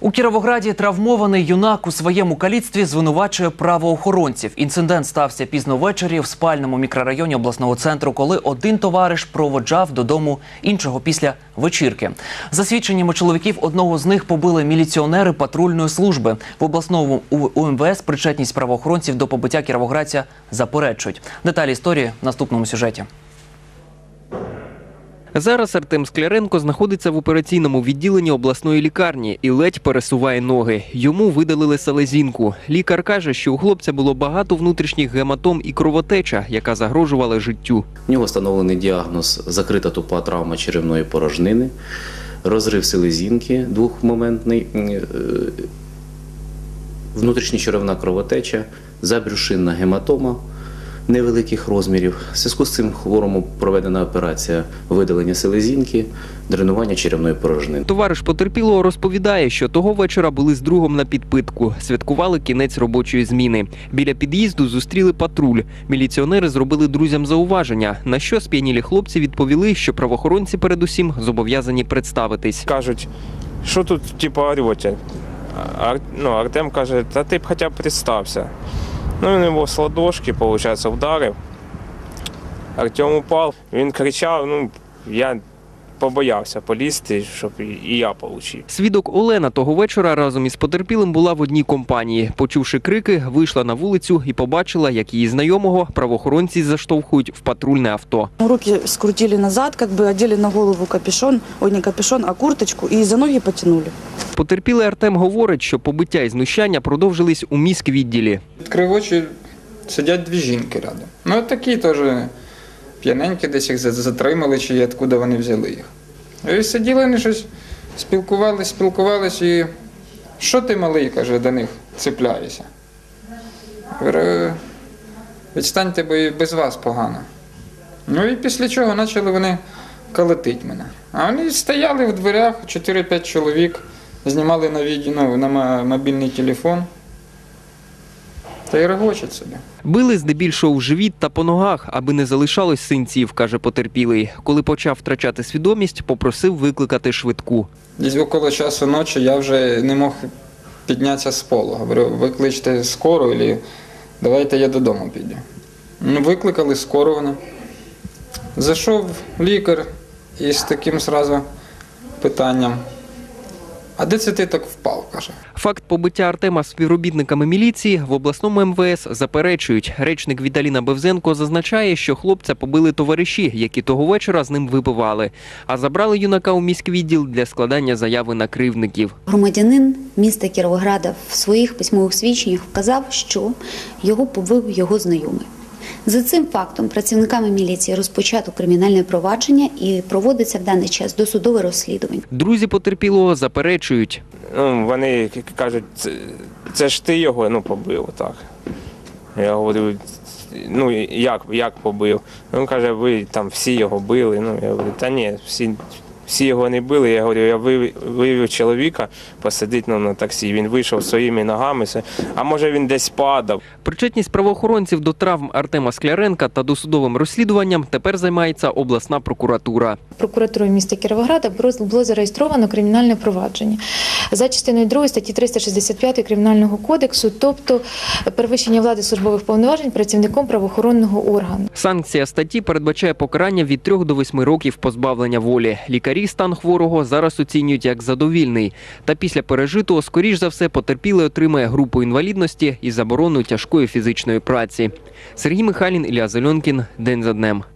У Кіровограді травмований юнак у своєму каліцтві звинувачує правоохоронців. Інцидент стався пізно ввечері в спальному мікрорайоні обласного центру, коли один товариш проводжав додому іншого після вечірки. За свідченнями чоловіків, одного з них побили міліціонери патрульної служби. В обласному УМВС причетність правоохоронців до побиття кіровоградця заперечують. Деталі історії в наступному сюжеті. Зараз Артем Скляренко знаходиться в операційному відділенні обласної лікарні і ледь пересуває ноги. Йому видалили селезінку. Лікар каже, що у хлопця було багато внутрішніх гематом і кровотеча, яка загрожувала життю. У нього встановлений діагноз закрита тупа травма черевної порожнини, розрив селезінки двохмоментний, е, внутрішньочеревна кровотеча, забрюшинна гематома невеликих розмірів. В зв'язку з цим хворому проведена операція видалення селезінки, дренування черевної порожнини. Товариш потерпілого розповідає, що того вечора були з другом на підпитку. Святкували кінець робочої зміни. Біля під'їзду зустріли патруль. Міліціонери зробили друзям зауваження. На що сп'янілі хлопці відповіли, що правоохоронці передусім зобов'язані представитись. кажуть, що тут типу орете? Ар, ну, Артем каже, та ти б хоча б представся. Ну, він його з ладошки, виходить, вдарив. Артем упав, він кричав, ну, я побоявся полізти, щоб і- і я отримав. Свідок Олена того вечора разом із потерпілим була в одній компанії. Почувши крики, вийшла на вулицю і побачила, як її знайомого правоохоронці заштовхують в патрульне авто. Руки скрутили назад, как бы одели на голову капюшон, ой, не капюшон, а курточку, и за ноги потянули. Потерпілий Артем говорить, що побиття і знущання продовжились у міськвідділі. Відкрив очі, сидять дві жінки рядом. Ну, такі теж п'яненькі, десь їх затримали, чи откуда вони взяли їх. І сиділи вони щось, спілкувались, спілкувались, і що ти малий, каже, до них цепляєшся. Відстаньте, бо і без вас погано. Ну і після чого почали вони колотить мене. А вони стояли в дверях, 4-5 чоловік, знімали на відео, ну, на мобільний телефон. Та й регочуть собі. Били здебільшого в живіт та по ногах, аби не залишалось синців, каже потерпілий. Коли почав втрачати свідомість, попросив викликати швидку. Десь около часу ночі я вже не мог піднятися з полу. Говорю, викличте скору, або давайте я додому піду. Ну, викликали скору вони. Зайшов лікар із таким сразу питанням. А де це ти так впав? каже. Факт побиття Артема співробітниками міліції в обласному МВС заперечують. Речник Віталіна Бевзенко зазначає, що хлопця побили товариші, які того вечора з ним випивали, а забрали юнака у міськвідділ для складання заяви на кривдників. Громадянин міста Кіровограда в своїх письмових свідченнях вказав, що його побив його знайомий. За цим фактом працівниками міліції розпочато кримінальне провадження і проводиться в даний час досудове розслідування. Друзі потерпілого заперечують. Ну, вони кажуть, це, це ж ти його ну, побив так. Я говорю, ну як, як побив? Він каже, ви там всі його били. Ну, я говорю, та ні, всі, всі його не били. Я говорю, я вивів, чоловіка посадити ну, на таксі. Він вийшов своїми ногами, а може він десь падав. Причетність правоохоронців до травм Артема Скляренка та досудовим розслідуванням тепер займається обласна прокуратура. Прокуратурою міста Кіровограда було- було зареєстровано кримінальне провадження за частиною 2 статті 365 Кримінального кодексу, тобто перевищення влади службових повноважень працівником правоохоронного органу. Санкція статті передбачає покарання від 3 до 8 років позбавлення волі. Лікарі стан хворого зараз оцінюють як задовільний. Та після пережитого, скоріш за все, потерпілий отримає групу інвалідності і заборону тяжкої фізичної праці. Сергій Михайлін, Ілля Зеленкін. День за днем.